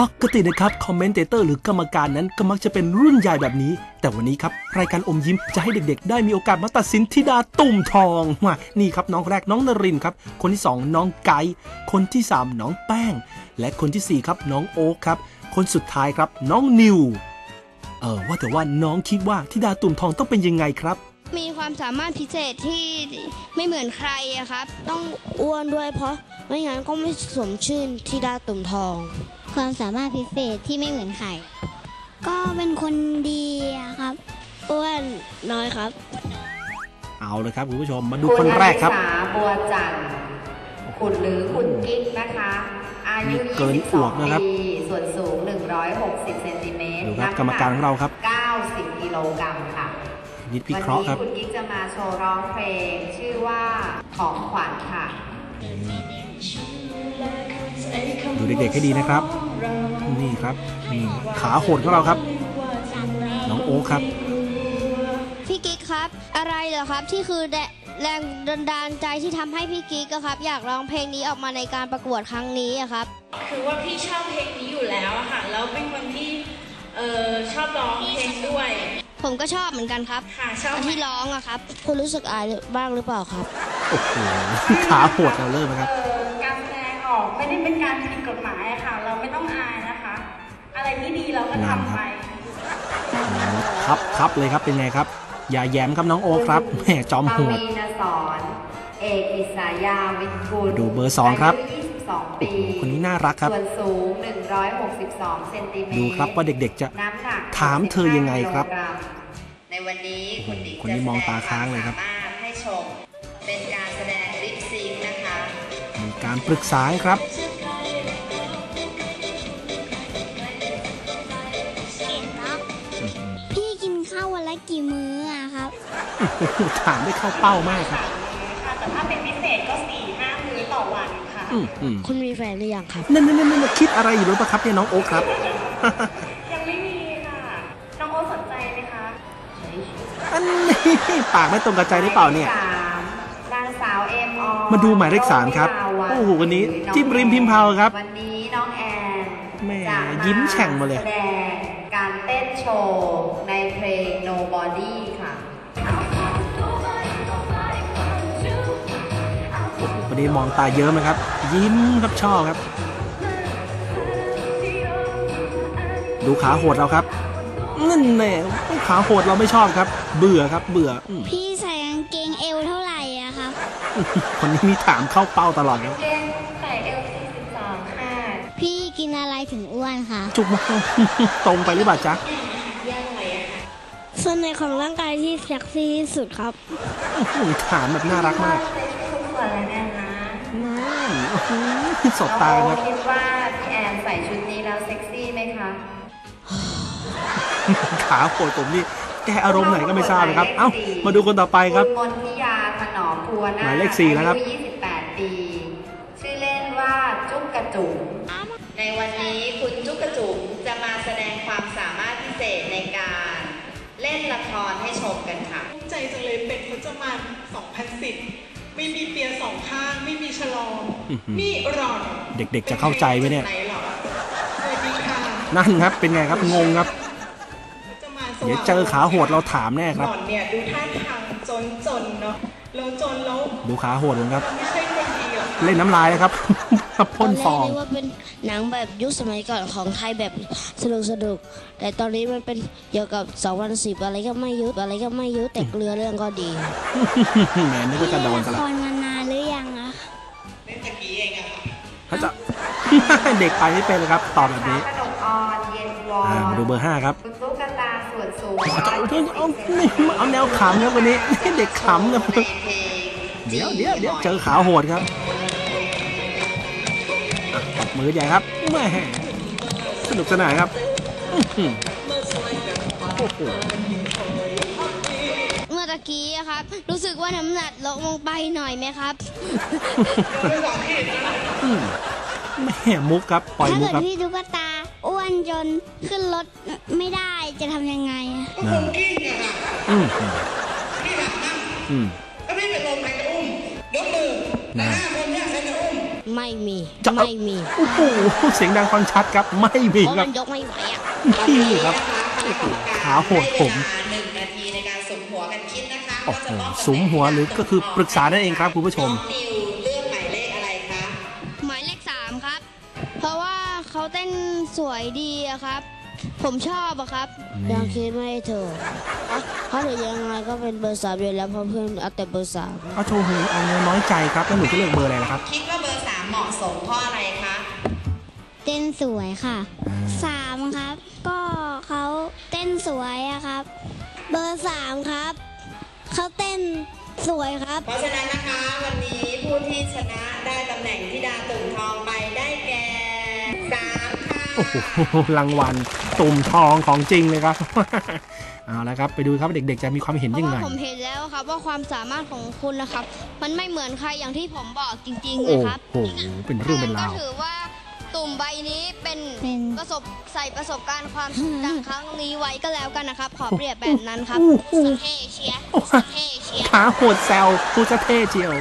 ปกตินะครับคอมเมนเตเตอร์หรือกรรมการนั้นก็มักจะเป็นรุ่นใหญ่แบบนี้ แต่วันนี้ครับ รายการอมยิ้มจะให้เด็กๆ ได้มีโอกาสมาตัดสินธิดาตุ่มทองมานี่ครับน้องแรกน้องนรินครับ คนที่ 2 น้องไก่คนที่ 3 น้องแป้ง และคนทีสี่4 ครับน้องโอ๊คครับ คนสุดท้ายครับน้องนิว เออว่าแต่ว่าน้องคิดว่าธิดาตุ่มทองต้องเป็นยังไงครับมีความสามารถพิเศษที่ไม่เหมือนใครอะครับ ต้องอ้วนด้วยเพราะไม่งั้นก็ไม่สมชื่นที่ดาตุ่มทอง ความสามารถพิเศษที่ไม่เหมือนใคร ก็เป็นคนดีอะครับ อ้วนน้อยครับ เอาเลยครับคุณผู้ชมมาดูคนแรกครับ ณอลิสาบัวจันทร์คุณหรือคุณกิ๊กนะคะ อายุเกินอวบนะครับปีส่วนสูง 160เซนติเมตรดูครับน้ำหนักรรมการของเราครับ90กิโลกรัมค่ะนิดพิเคราะห์ครับ วันนี้คุณกิ๊กจะมาโชว์ร้องเพลงชื่อว่าของขวัญค่ะดู เด็กๆให้ดีนะครับ นี่ครับนี่ขาโหดของเราครับ น้องโอ๊คครับ พี่กิ๊กครับ อะไรเหรอครับที่คือแดแรงดันดาลใจที่ทำให้พี่กิ๊กอะครับ อยากร้องเพลงนี้ออกมาในการประกวดครั้งนี้อะครับ คือว่าพี่ชอบเพลงนี้อยู่แล้วอะค่ะแล้วเป็นคนที่เออชอบร้องเพลงด้วยผมก็ชอบเหมือนกันครับค่ะชอบตอนที่ร้องอะครับ คุณรู้สึกอายบ้างหรือเปล่าครับ โอ้โห ขาโหดเราเริ่มนะครับ เออ ไม่ได้เป็นการผิดกฎหมายอะค่ะ เราไม่ต้องอายนะคะ อะไรที่ดีเราก็ทำไป ครับครับเลยครับเป็นไงครับ อย่าแย้มครับน้องโอ๊คครับแหมจอมโหปดวีณสอนเอกอิสายาวิกุลดูเบอร์สองครับอายุ22 ปีโอ้โหคนนี้น่ารักครับ ส่วนสูง 162 เซนติเมตรดูครับว่าเด็กๆจะ น้ำหนักถามเธอยังไงครับกิโลกรัมในวันนี้คุณดิกคนนี้มองตาค้างเลยครับ จะแสดงวามสามารถให้ชม เป็นการ การปรึกษาครับ พี่กินข้าววันละกี่มื้ออะครับโอ้โหถามได้เข้าเป้ามากครับค่ะแต่ถ้าเป็นพิเศษก็สี่ห้ามื้อต่อวันค่ะอืมอืมคุณมีแฟนหรือยังครับนั่นนั่นนั่นนั่นคิดอะไรอยู่หรือเปล่าครับเนี่ยน้องโอ๊คครับ ยังไม่มีค่ะ น้องโอตสนใจไหมคะอันนี้ปากไม่ตรงกับใจหรือเปล่าเนี่ยสามนางสาวเอ็มอมาดูหมายเลขสามครับ โอ้โหวันนี้จิ้มริมพิมพ์เผาครับ วันนี้น้องแอนแหม่จะายิ้มแฉ่งมาเลย แสดงการเต้นโชว์ในเพลง Nobody ค่ะวันนี้มองตาเยิ้มนะครับ ยิ้มครับชอบครับ ดูขาโหดเราครับนั่นแน่ขาโหดเราไม่ชอบครับ เบื่อครับเบื่ออืมพี่ใส่ ครับคนนี้มีถามเข้าเป้าตลอดครับเจนใส่เอล42ค่ะ พี่กินอะไรถึงอ้วนคะจุกมากตรงไปหรือเปล่าจ๊ะส่วนในของร่างกายที่เซ็กซี่ที่สุดครับอื้อถามแบบน่ารักมากใส่ชุดทุกส่วนเลยนะคะนั่นโอ้โหสบตากันครับน้องโอ๊คิดว่าพี่แอนใส่ชุดนี้แล้วเซ็กซี่ไหมคะ ขาโหดผมนี่แกอารมณ์ไหนก็ไม่ทราบนะครับ เอ้า มาดูคนต่อไปครับคุณมนทิยาถ นอมพัวนาหมายเลขสี่นะครับอายุ28 ปี ชื่อเล่นว่าจุ๊กกระจุ๋มในวันนี้คุณจุ๊กกระจุ๋มจะมาแสดงความสามารถพิเศษในการเล่นละครให้ชมกันค่ะภูมิใจจังเลยเป็นพจมาน2010 ไม่มีเปียสองข้าง ไม่มีฉลองอื้อหือนี่หรอน เด็กๆจะเข้าใจไหมเนี่ยไหนหรอสวัสดีค่ะนั่นครับ เป็นไงครับ งงครับพจมานสเดี๋ยวว่างเจอขาโหดเราถามแน่คหรับล่อนเนี่ยดูท่าทางจนจนๆเนาะ แล้วจนแล้วดูขาโหดผมครับ ไม่ใช่คนดีหรอกเล่นน้ำลายนะครับ พ่นฟอง ตนแรกนึกว่าเป็นหนังแบบยุคสมัยก่อนของไทยแบบสนุกสนุกๆแต่ตอนนี้มันเป็นเกี่ยวกับ2010อะไรก็ไม่ยุอะไรก็ไม่ยุแต่เกลือเรื่องก็ดี แหมนึกว่าจะโดนละซะคละรมานานหรือยังอะเล่นตะกี้เองอะค่ะเขาจะ เด็กไปไม่เป็นเลยครับตอบแบบนี้ขนมออนเย็นวออ่ามาดูเบอร์ห้าครับคุณตุ๊กตา สูงเอาเอาเอานี่เอาแนวขำครับวันนี้เด็กขำนเพลงเดี๋ยวเดี๋ยวเดี๋ยวเจอขาโหดครับตบมือใหญ่ครับแม่สนุกสนานครับเมื่อตะกี้ครับ รู้สึกว่าน้ำหนักลดลงไปหน่อยไหมครับแม่มุกครับ ปล่อยถ้ามุกเกิดครับพี่ตุ๊กตา อ้วนจนขึ้นรถไม่ได้จะทำยังไงอะนะอืมอืมก็ไม่เป็นลมใครจะอุ้มยกมือนะห้าคนเนี่ยใครจะอุ้มไม่มีจะเอาไม่มีโอ้โหเสียงดังฟังชัดครับไม่มีเพราะครัมับนยกไม่ไหวอะนี่ครับคณะกรรมการขาโหดผมให้เวลาหนึ่งนาทีในการสุมหัวกันคิดนะคะโอ้ว่าโหจะมอบตำแหน่งสุมหัวหรือก็คือปรึกษานั่นเองครับคุณผู้ชม เขาเต้นสวยดีอะครับ ผมชอบอะครับ ยังคิดไม่ถูกเขาถึงยังไงก็เป็นเบอร์สามอยู่แล้วเพราะเพื่อนเอาแต่เบอร์สามเอาโชว์หูเอาเนื้อน้อยใจครับแล้วหนูจะเลือกเบอร์อะไรล่ะครับ คิดว่าเบอร์สามเหมาะสมเพราะอะไรคะ เต้นสวยค่ะสามครับ ก็เขาเต้นสวยอะครับ เบอร์สามครับ เขาเต้นสวยครับ เพราะฉะนั้นนะคะ วันนี้ผู้ที่ชนะได้ตำแหน่งธิดาตุ่มทองไปได้แก่สามค่ะ โอ้โหรางวัลตุ่มทองของจริงเลยครับเอาละครับไปดูครับเด็กๆจะมีความเห็นเพยัราะงไงว่าผมเห็นแล้วครับว่าความสามารถของคุณนะครับ มันไม่เหมือนใครอย่างที่ผมบอกจริงๆเลโอ้ยครับโหเป็นเรื่องเป็นก็ราวถือว่าตุ่มใบนี้เป็นเป็นประสบใส่ประสบการณ์ความทรงจำครั้งนี้ไว้ก็แล้วกันนะครับ ขอเปรียบแบบนั้นครับโอ้โหสุดเท่เชียร์สุดเท่เชียร์ขาโหดแซวพูดซะเท่เชียว